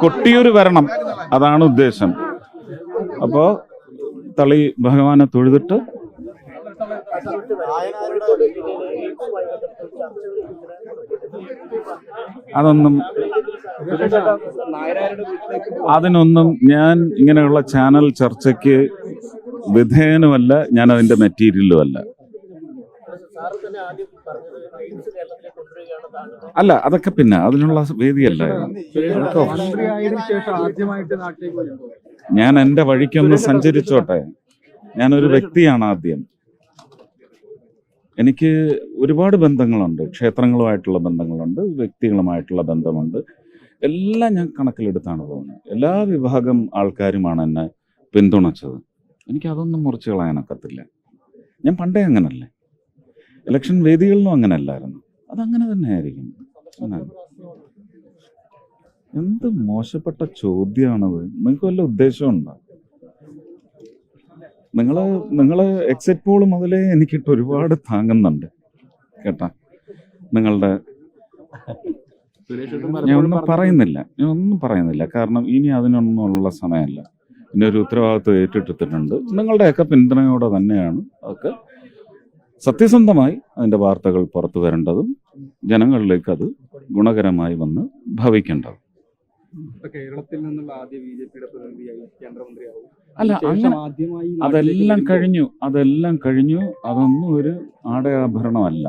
കൊട്ടിയൂർ വരണം. അതാണ് ഉദ്ദേശം. അപ്പോ തളി ഭഗവാനെ തൊഴുതിട്ട് അതൊന്നും അതിനൊന്നും ഞാൻ ഇങ്ങനെയുള്ള ചാനൽ ചർച്ചയ്ക്ക് വിധേയനുമല്ല ഞാൻ അതിന്റെ മെറ്റീരിയലും അല്ല അതൊക്കെ പിന്നെ അതിനുള്ള വേദിയല്ല. ഞാൻ എന്റെ വഴിക്കൊന്ന് സഞ്ചരിച്ചോട്ടെ. ഞാനൊരു വ്യക്തിയാണ് ആദ്യം. എനിക്ക് ഒരുപാട് ബന്ധങ്ങളുണ്ട്. ക്ഷേത്രങ്ങളുമായിട്ടുള്ള ബന്ധങ്ങളുണ്ട് വ്യക്തികളുമായിട്ടുള്ള ബന്ധമുണ്ട്. എല്ലാം ഞാൻ കണക്കിലെടുത്താണ് പോകുന്നത്. എല്ലാ വിഭാഗം ആൾക്കാരുമാണ് എന്നെ പിന്തുണച്ചത്. എനിക്ക് അതൊന്നും മുറിച്ച് കളയാനൊക്കത്തില്ല. ഞാൻ പണ്ടേ അങ്ങനല്ലേ. ഇലക്ഷൻ വേദികളിലും അങ്ങനല്ലായിരുന്നു അതങ്ങനെ തന്നെ ആയിരിക്കും എന്ത് മോശപ്പെട്ട ചോദ്യമാണത് നിങ്ങൾക്ക് വല്ല ഉദ്ദേശമുണ്ടോ നിങ്ങൾ നിങ്ങൾ എക്സിറ്റ് പോൾ മുതലേ എനിക്കിട്ട് ഒരുപാട് താങ്ങുന്നുണ്ട്. കേട്ടാ? നിങ്ങളുടെ ഞാൻ ഒന്നും പറയുന്നില്ല. ഞാൻ ഒന്നും പറയുന്നില്ല. കാരണം ഇനി അതിനൊന്നുമുള്ള സമയമല്ല. ഇനി ഒരു ഉത്തരവാദിത്വം ഏറ്റെടുത്തിട്ടുണ്ട്. നിങ്ങളുടെയൊക്കെ പിന്തുണയോടെ തന്നെയാണ് അതൊക്കെ സത്യസന്ധമായി അതിന്റെ വാർത്തകൾ പുറത്തു വരേണ്ടതും ജനങ്ങളിലേക്ക് അത് ഗുണകരമായി വന്ന് ഭവിക്കേണ്ടതും. കേരളത്തിൽ നിന്നുള്ള ആദ്യ ബി ജെ പിയുടെ പ്രതിനിധിയായി കേന്ദ്രമന്ത്രിയാവും. അല്ല ആദ്യമായി അതെല്ലാം കഴിഞ്ഞു അതെല്ലാം കഴിഞ്ഞു. അതൊന്നും ഒരു ആടയാഭരണമല്ല.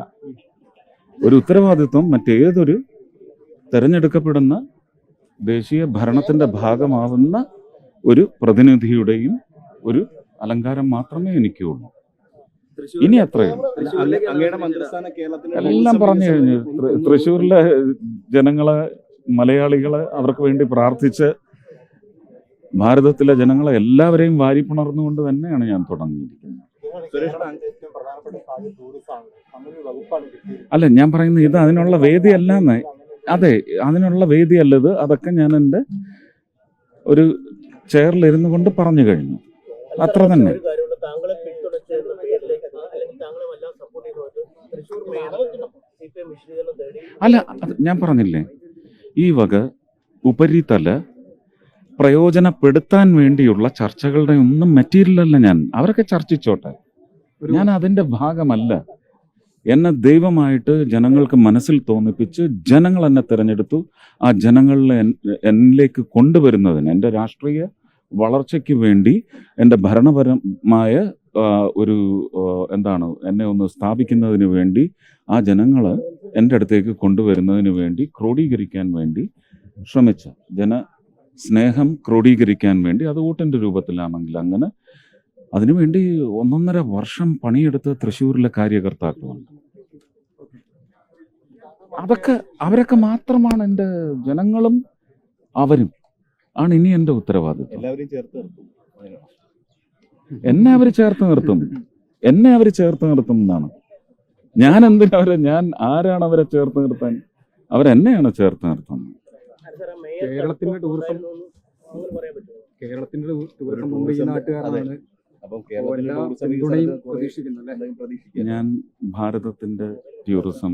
ഒരു ഉത്തരവാദിത്വം മറ്റേതൊരു തെരഞ്ഞെടുക്കപ്പെടുന്ന ദേശീയ ഭരണത്തിന്റെ ഭാഗമാവുന്ന ഒരു പ്രതിനിധിയുടെയും ഒരു അലങ്കാരം മാത്രമേ എനിക്കുള്ളൂ. ഇനി അത്രയും എല്ലാം പറഞ്ഞു കഴിഞ്ഞു. തൃശ്ശൂരിലെ ജനങ്ങളെ മലയാളികളെ അവർക്ക് വേണ്ടി പ്രാർത്ഥിച്ച് ഭാരതത്തിലെ ജനങ്ങളെ എല്ലാവരെയും വാരിപ്പുണർന്നുകൊണ്ട് തന്നെയാണ് ഞാൻ തുടങ്ങിയിരിക്കുന്നത്. അല്ല ഞാൻ പറയുന്നത് ഇത് അതിനുള്ള വേദിയല്ല എന്ന് അതെ അതിനുള്ള വേദിയല്ല ഇത് അതൊക്കെ ഞാൻ എന്റെ ഒരു ചെയറിലിരുന്നു കൊണ്ട് പറഞ്ഞു കഴിഞ്ഞു. അത്ര തന്നെ. അല്ല അത് ഞാൻ പറഞ്ഞില്ലേ? ഈ വക ഉപരിതല പ്രയോജനപ്പെടുത്താൻ വേണ്ടിയുള്ള ചർച്ചകളുടെ ഒന്നും മെറ്റീരിയൽ അല്ല ഞാൻ. അവരൊക്കെ ചർച്ചിച്ചോട്ടെ. ഞാൻ അതിന്റെ ഭാഗമല്ല. എന്നെ ദൈവമായിട്ട് ജനങ്ങൾക്ക് മനസ്സിൽ തോന്നിപ്പിച്ച് ജനങ്ങൾ എന്നെ തിരഞ്ഞെടുത്തു. ആ ജനങ്ങളെ എന്നിലേക്ക് കൊണ്ടുവരുന്നതിന് എന്റെ രാഷ്ട്രീയ വളർച്ചയ്ക്ക് വേണ്ടി എന്റെ ഭരണപരമായ ഒരു എന്താണ് എന്നെ ഒന്ന് സ്ഥാപിക്കുന്നതിന് വേണ്ടി ആ ജനങ്ങൾ എന്റെ അടുത്തേക്ക് കൊണ്ടുവരുന്നതിന് വേണ്ടി ക്രോഡീകരിക്കാൻ വേണ്ടി ശ്രമിച്ച ജന സ്നേഹം ക്രോഡീകരിക്കാൻ വേണ്ടി അത് വോട്ടിന്റെ രൂപത്തിലാണെങ്കിൽ അങ്ങനെ അതിനുവേണ്ടി ഒന്നൊന്നര വർഷം പണിയെടുത്ത തൃശ്ശൂരിലെ കാര്യകർത്താക്കളുണ്ട്. അതൊക്കെ അവരൊക്കെ മാത്രമാണ് എന്റെ ജനങ്ങളും അവരും. ആണ് ഇനി എന്റെ ഉത്തരവാദിത്വം. എല്ലാവരും എന്നെ അവർ ചേർത്ത് നിർത്തും. എന്നെ അവർ ചേർത്ത് നിർത്തും എന്നാണ്. ഞാൻ എന്തിനാ അവരെ ഞാൻ ആരാണ് അവരെ ചേർത്ത് നിർത്താൻ? അവരെന്നെയാണ് ചേർത്ത് നിർത്തുന്നത്. കേരളത്തിന്റെ ടൂറിസം കേരളത്തിന്റെ ടൂറിസം മുംബൈ ഈ നാട്ടുകാരാണ് ഞാൻ ഭാരതത്തിന്റെ ടൂറിസം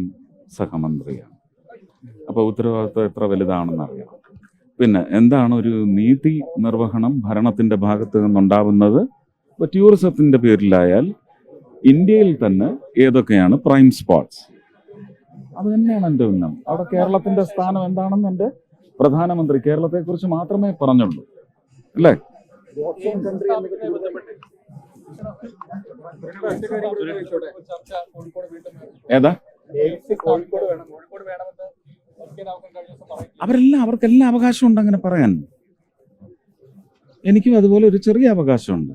സഹമന്ത്രിയാണ്. അപ്പൊ ഉത്തരവാദിത്വം എത്ര വലുതാണെന്ന് അറിയാം. പിന്നെ എന്താണ് ഒരു നീതി നിർവഹണം ഭരണത്തിന്റെ ഭാഗത്ത് നിന്നുണ്ടാവുന്നത്? ഇപ്പൊ ടൂറിസത്തിന്റെ പേരിലായാൽ ഇന്ത്യയിൽ തന്നെ ഏതൊക്കെയാണ് പ്രൈം സ്പോട്സ്? അത് തന്നെയാണ് എന്റെ ഉന്നം. അവിടെ കേരളത്തിന്റെ സ്ഥാനം എന്താണെന്ന് എന്റെ പ്രധാനമന്ത്രി കേരളത്തെക്കുറിച്ച് മാത്രമേ പറഞ്ഞുള്ളൂ. അല്ലേ? ഏതാ. അവരെല്ലാം അവർക്കെല്ലാം അവകാശമുണ്ട് അങ്ങനെ പറയാൻ. എനിക്കും അതുപോലെ ഒരു ചെറിയ അവകാശമുണ്ട്.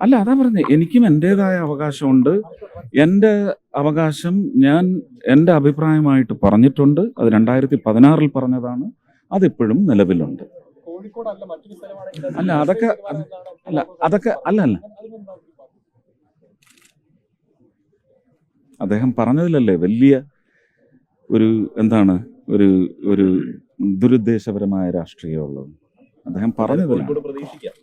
അല്ല അതാ പറഞ്ഞേ എനിക്കും എന്റെതായ അവകാശമുണ്ട്. എന്റെ അവകാശം ഞാൻ എന്റെ അഭിപ്രായമായിട്ട് പറഞ്ഞിട്ടുണ്ട്. അത് രണ്ടായിരത്തി പതിനാറിൽ പറഞ്ഞതാണ്. അതിപ്പോഴും നിലവിലുണ്ട്. അല്ല അതൊക്കെ അല്ല അതൊക്കെ അല്ല അല്ല. അദ്ദേഹം പറഞ്ഞതിലല്ലേ വലിയ ഒരു എന്താണ് ഒരു ഒരു ദുരുദ്ദേശപരമായ രാഷ്ട്രീയമുള്ളത്. അദ്ദേഹം പറഞ്ഞതിലാണ്. പ്രതീക്ഷിക്കാം.